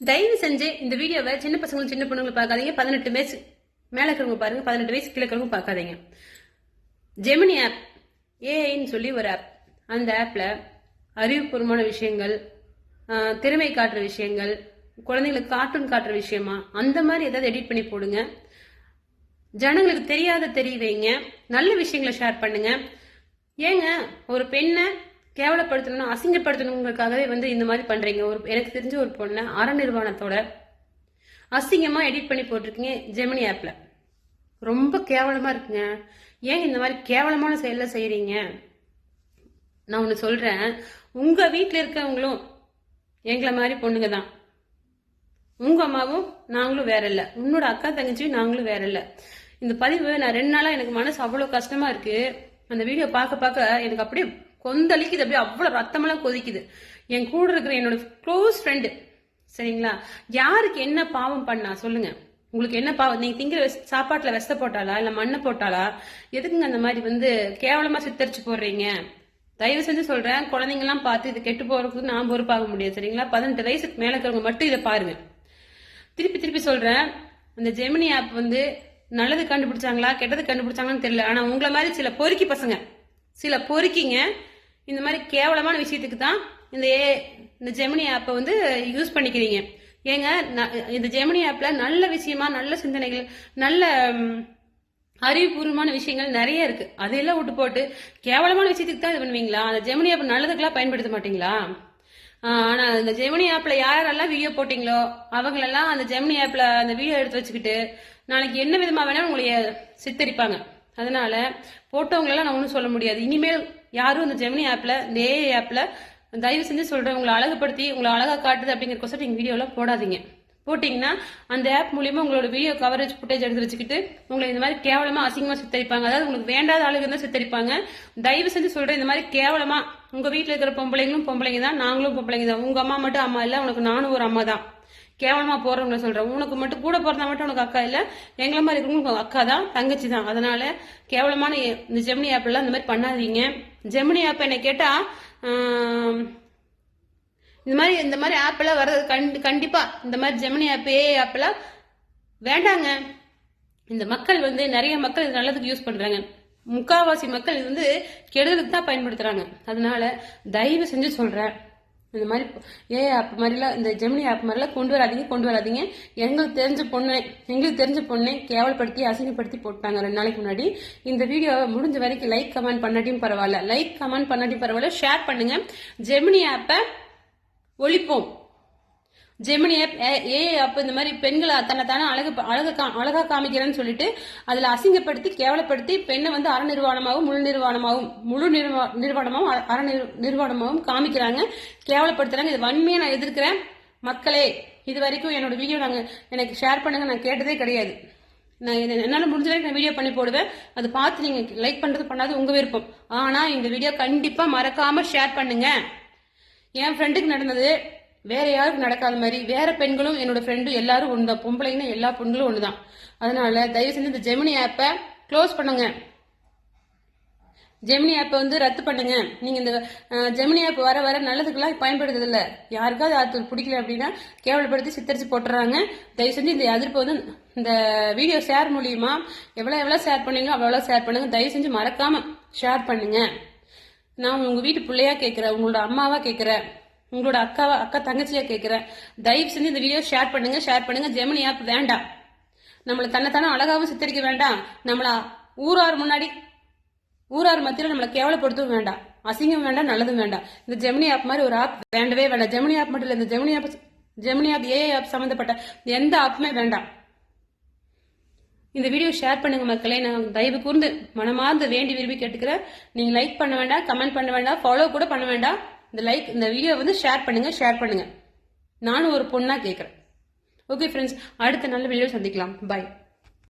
தயவு செஞ்சு இந்த வீடியோவை சின்ன பசங்களும் சின்ன பொண்ணுங்களும் பார்க்காதீங்க. பதினெட்டு வயசு மேலே இருக்கிறவங்க பாருங்க. பதினெட்டு வயசு கீழே இருக்கிறவங்க பார்க்காதீங்க. ஜெமினி ஆப் ஏஐன்னு சொல்லி ஒரு ஆப் அந்த ஆப்பில் அறிவுபூர்வமான விஷயங்கள் திறமை காட்டுற விஷயங்கள் குழந்தைங்களுக்கு கார்ட்டூன் காட்டுற விஷயமா அந்த மாதிரி ஏதாவது எடிட் பண்ணி போடுங்க. ஜனங்களுக்கு தெரியாத தெரிய வைங்க. நல்ல விஷயங்களை ஷேர் பண்ணுங்க. ஏங்க ஒரு பெண்ணை கேவலப்படுத்தணும் அசிங்கப்படுத்தணுங்கிறதுக்காகவே வந்து இந்த மாதிரி பண்றீங்க. ஒரு எனக்கு தெரிஞ்ச ஒரு பொண்ணை அற நிறுவனத்தோட அசிங்கமா எடிட் பண்ணி போட்டிருக்கீங்க ஜெமினி ஆப்ல ரொம்ப கேவலமா இருக்குங்க. ஏன் இந்த மாதிரி கேவலமான செயலை செய்கிறீங்க நான் ஒன்று சொல்றேன். உங்க வீட்டில் இருக்கவங்களும் எங்களை மாதிரி பொண்ணுங்க தான். உங்க அம்மாவும் நாங்களும் வேற இல்லை. உன்னோட அக்கா தங்கச்சியும் நாங்களும் வேற இல்லை. இந்த பதிவு நான் ரெண்டு நாளா எனக்கு மனசு அவ்வளவு கஷ்டமா இருக்கு. அந்த வீடியோ பார்க்க பார்க்க எனக்கு அப்படியே கொந்தளிக்குது அப்படியே அவ்வளோ ரத்தமெல்லாம் கொதிக்குது. என் கூட இருக்கிற என்னோட க்ளோஸ் ஃப்ரெண்டு சரிங்களா? யாருக்கு என்ன பாவம் பண்ணா சொல்லுங்க. உங்களுக்கு என்ன பாவம்? நீங்க திங்கிற வெஸ்- சாப்பாட்டுல விஷ போட்டாளா இல்ல மண்ணை போட்டாளா? எதுக்குங்க அந்த மாதிரி வந்து கேவலமா சித்தரிச்சு போடுறீங்க? தயவு செஞ்சு சொல்றேன் குழந்தைங்க எல்லாம் பார்த்து இது கெட்டு போறதுக்கு நான் பொறுப்பாக முடியாது சரிங்களா? பதினெட்டு வயசுக்கு மேல இருக்கிறவங்க மட்டும் இதை பாருங்க. திருப்பி திருப்பி சொல்றேன் அந்த ஜெமினி ஆப் வந்து நல்லது கண்டுபிடிச்சாங்களா கெட்டது கண்டுபிடிச்சாங்களான்னு தெரியல. ஆனா உங்களை மாதிரி சில பொறுக்கி பசங்க சில பொறுக்கிங்க இந்த மாதிரி கேவலமான விஷயத்துக்கு தான் இந்த ஏ- இந்த ஜெமினி ஆப்பை வந்து யூஸ் பண்ணிக்கிறீங்க. ஏங்க இந்த ஜெமினி ஆப்ல நல்ல விஷயமா நல்ல சிந்தனைகள் நல்ல அறிவுபூர்வமான விஷயங்கள் நிறைய இருக்கு. அதையெல்லாம் விட்டு போட்டு கேவலமான விஷயத்துக்கு தான் இது பண்ணுவீங்களா? அந்த ஜெமினி ஆப் நல்லதுக்கெல்லாம் பயன்படுத்த மாட்டீங்களா? ஆனால் ஆனா இந்த ஜெமினி ஆப்ல யாரெல்லாம் வீடியோ போட்டீங்களோ அவங்களெல்லாம் அந்த ஜெமினி ஆப்ல அந்த வீடியோ எடுத்து வச்சுக்கிட்டு நாளைக்கு என்ன விதமா வேணாலும் உங்களை சித்தரிப்பாங்க. அதனால போட்டவங்களெல்லாம் நான் ஒன்றும் சொல்ல முடியாது. இனிமேல் யாரும் இந்த ஜெமினி ஆப்ல இந்த ஏஐ ஆப்ல தயவு செஞ்சு சொல்றேன் உங்களை அழகுப்படுத்தி உங்களை அழகா காட்டுது அப்படிங்கிற நீங்க வீடியோலாம் போடாதீங்க. போட்டிங்கன்னா அந்த ஆப் மூலியமா உங்களோட வீடியோ கவரேஜ் ஃபுட்டேஜ் எடுத்து வச்சுக்கிட்டு உங்களை இந்த மாதிரி கேவலமா அசிங்கமா சித்தரிப்பாங்க. அதாவது உங்களுக்கு வேண்டாத ஆளுங்க தான் சித்தரிப்பாங்க. தயவு செஞ்சு சொல்றேன் இந்த மாதிரி கேவலமா உங்க வீட்டில் இருக்கிற பொம்பளைங்களும் பொம்பளைங்க தான் நாங்களும் பொம்பளைங்க தான். உங்க அம்மா மட்டும் அம்மா இல்ல உனக்கு நானும் ஒரு அம்மா தான். கேவலமா போறவங்கள சொல்றேன் உனக்கு மட்டும் கூட பிறந்தா மட்டும் உனக்கு அக்கா இல்ல. எங்களை மாதிரி இருக்கவங்களுக்கு அக்கா தான் தங்கச்சி தான் அதனால கேவலமான இந்த ஜெமினி ஆப் எல்லாம் இந்த மாதிரி பண்ணாதீங்க. ஜெமினி ஆப் என்னை கேட்டா இந்த மாதிரி இந்த மாதிரி ஆப் எல்லாம் வர்றது கண்டி கண்டிப்பா இந்த மாதிரி ஜெமினி ஆப் ஏ ஆப் எல்லாம் வேண்டாங்க. இந்த மக்கள் வந்து நிறைய மக்கள் இது நல்லதுக்கு யூஸ் பண்றாங்க. முக்காவாசி மக்கள் இது வந்து கெடுதலுக்கு தான் பயன்படுத்துறாங்க. அதனால தயவு செஞ்சு சொல்றேன். இந்த மாதிரி ஏ ஆப் மாதிரிலாம் இந்த ஜெமினி ஆப் மாதிரிலாம் கொண்டு வராதீங்க கொண்டு வராதீங்க. எங்களுக்கு தெரிஞ்ச பொண்ணை எங்களுக்கு தெரிஞ்ச பொண்ணை கேவலப்படுத்தி அசிங்கப்படுத்தி போட்டாங்க ரெண்டு நாளைக்கு முன்னாடி. இந்த வீடியோவை முடிஞ்ச வரைக்கும் லைக் கமெண்ட் பண்ணாட்டியும் பரவாயில்ல. லைக் கமெண்ட் பண்ணாட்டியும் பரவாயில்ல. ஷேர் பண்ணுங்க. ஜெமினி ஆப்பை ஒழிப்போம். ஜெமினி ஆப் ஏ ஆப் இந்த மாதிரி பெண்களை தன்னைத்தானே அழகு அழகு கா- அழகா காமிக்கிறேன்னு சொல்லிட்டு அதுல அசிங்கப்படுத்தி கேவலப்படுத்தி பெண்ணை வந்து அற நிர்வாணமாகவும் முழு நிர்வாணமாகவும் முழு நிர்வா- நிர்வாணமாகவும் அ- அற நிர்வாணமாகவும் காமிக்கிறாங்க. கேவலப்படுத்துறாங்க. இது வன்மையை நான் எதிர்க்கிறேன். மக்களே இது வரைக்கும் என்னோட வீடியோ நாங்க எனக்கு ஷேர் பண்ணுங்க. நான் கேட்டதே கிடையாது. நான் என்னால் முடிஞ்ச வரைக்கும் நான் வீடியோ பண்ணி போடுவேன். அதை பார்த்து நீங்க லைக் பண்றது பண்ணாது உங்க விருப்பம். ஆனா இந்த வீடியோ கண்டிப்பா மறக்காம ஷேர் பண்ணுங்க. என் ஃப்ரெண்டுக்கு நடந்தது வேற யாருக்கும் நடக்காத மாதிரி வேற பெண்களும் என்னோட ஃப்ரெண்டும் எல்லாரும் ஒண்ணுதான் பொம்பளைங்கன்னா எல்லா பெண்களும் ஒண்ணுதான் அதனால தயவு செஞ்சு இந்த ஜெமினி ஆப்பை க்ளோஸ் பண்ணுங்க. ஜெமினி ஆப்பை வந்து ரத்து பண்ணுங்க. நீங்க இந்த ஜெமினி ஆப் வர வர நல்லதுக்கெல்லாம் பயன்படுத்துறது இல்லை யாருக்காவது அது பிடிக்கல அப்படின்னா கேவலப்படுத்தி சித்தரிச்சு போட்டுறாங்க. தயவு செஞ்சு இந்த எதிர்ப்பு வந்து இந்த வீடியோ ஷேர் மூலியமா எவ்வளோ எவ்வளோ ஷேர் பண்ணீங்களோ அவ்வளோ ஷேர் பண்ணுங்க. தயவு செஞ்சு மறக்காம ஷேர் பண்ணுங்க. நான் உங்க வீட்டு பிள்ளையா கேட்கிறேன் உங்களோட அம்மாவா கேட்கிறேன். உங்களோட அக்காவை அக்கா தங்கச்சியா கேட்கிறேன் தயவு செஞ்சு இந்த வீடியோ ஷேர் பண்ணுங்க ஷேர் பண்ணுங்க. ஜெமினி ஆப் வேண்டாம். நம்மளை தன்னைத்தானே அழகாவும் சித்தரிக்க வேண்டாம். நம்மள ஊரார் முன்னாடி ஊரார் மத்தியில் நம்மளை கேவலப்படுத்தவும் வேண்டாம். அசிங்கம் வேண்டாம் நல்லதும் வேண்டாம். இந்த ஜெமினி ஆப் மாதிரி ஒரு ஆப் வேண்டவே வேண்டாம். ஜெமினி ஆப் மட்டும் இல்லை இந்த Gemini app Gemini app AI app சம்மந்தப்பட்ட எந்த ஆப்புமே வேண்டாம். இந்த வீடியோ ஷேர் பண்ணுங்க மக்களே. நான் தயவு கூர்ந்து மனமார்ந்து வேண்டி விரும்பி கேட்டுக்கிறேன். நீங்க லைக் பண்ண வேண்டாம் கமெண்ட் பண்ண வேண்டாம் ஃபாலோ கூட பண்ண வேண்டாம். இந்த லைக் இந்த வீடியோ வந்து ஷேர் பண்ணுங்க ஷேர் பண்ணுங்க. நானும் ஒரு பொண்ணாக கேட்குறேன் ஓகே ஃப்ரெண்ட்ஸ் அடுத்த நல்ல வீடியோ சந்திக்கலாம். பாய்